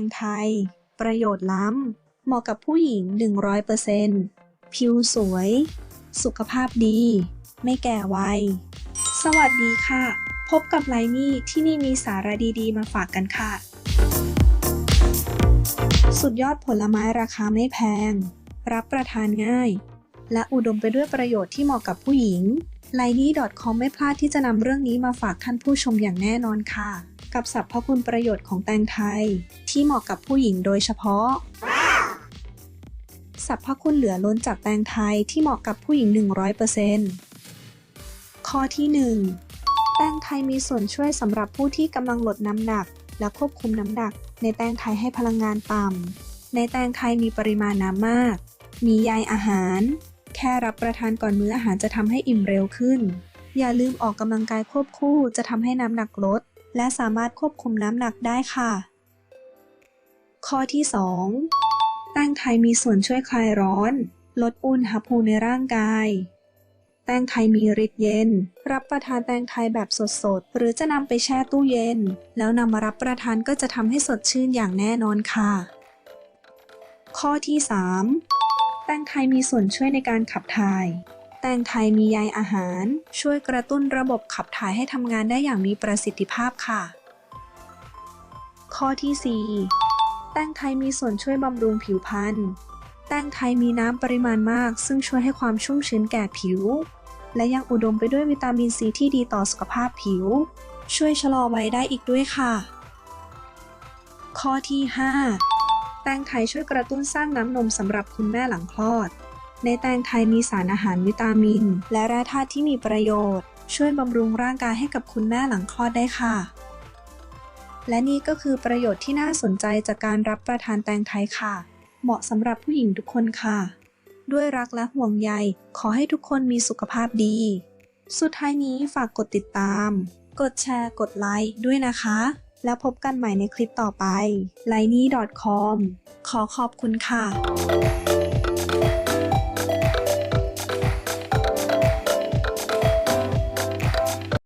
งไทย ประโยชน์ล้ำ เหมาะกับผู้หญิง 100%ผิวสวย สุขภาพดี ไม่แก่วัย สวัสดีค่ะ พบกับไลนี่ที่นี่มีสาระดีๆ มาฝากกันค่ะ สุดยอดผลไม้ราคาไม่แพง รับประทานง่าย และอุดมไปด้วยประโยชน์ที่เหมาะกับผู้หญิง l i n e c o m ไม่พลาดที่จะนำเรื่องนี้มาฝากท่านผู้ชมอย่างแน่นอนค่ะ กับสรรพคุณประโยชน์ของแตงไทย ที่เหมาะกับผู้หญิงโดยเฉพาะสรรพคุณเหลือล้นจากแตงไทยที่เหมาะกับผู้หญิง 100%ข้อที่ 1 แตงไทยมีส่วนช่วยสำหรับผู้ที่กำลังลดน้ำหนัก และควบคุมน้ำหนัก ในแตงไทยให้พลังงานต่ำในแตงไทยมีปริมาณน้ำมาก มีใยอาหาร แค่รับประทานก่อนมื้ออาหารจะทำให้อิ่มเร็วขึ้น อย่าลืมออกกำลังกายควบคู่จะทำให้น้ำหนักลด และสามารถควบคุมน้ำหนักได้ค่ะ ข้อที่ 2แตงไทยมีส่วนช่วยคลายร้อน ลดอุณหภูมิในร่างกายแตงไทยมีฤทธิ์เย็น รับประทานแตงไทยแบบสดๆ หรือจะนำไปแช่ตู้เย็น แล้วนำมารับประทานก็จะทำให้สดชื่นอย่างแน่นอนค่ะ ข้อที่ 3แตงไทยมีส่วนช่วยในการขับถ่าย ตงไทยมีใยอาหาร ช่วยกระตุ้นระบบขับถ่ายให้ทำงานได้อย่างมีประสิทธิภาพค่ะ ข้อที่ 4 แตงไทยมีส่วนช่วยบำรุงผิวพรรณแตงไทยมีน้ำปริมาณมาก ซึ่งช่วยให้ความชุ่มชื้นแก่ผิว และยังอุดมไปด้วยวิตามินซีที่ดีต่อสุขภาพผิว ช่วยชะลอวัยได้อีกด้วยค่ะ ข้อที่ 5 แตงไทยช่วยกระตุ้นสร้างน้ำนมสำหรับคุณแม่หลังคลอด ในแตงไทยมีสารอาหารวิตามิน และแร่ธาตุที่มีประโยชน์ ช่วยบำรุงร่างกายให้กับคุณแม่หลังคลอดได้ค่ะ และนี่ก็คือประโยชน์ที่น่าสนใจจากการรับประทานแตงไทยค่ะ เหมาะสำหรับผู้หญิงทุกคนค่ะ ด้วยรักและห่วงใย ขอให้ทุกคนมีสุขภาพดี สุดท้ายนี้ฝากกดติดตาม กดแชร์ กดไลค์ด้วยนะคะ แล้วพบกันใหม่ในคลิปต่อไป l i n e c o m ขอขอบคุณค่ะ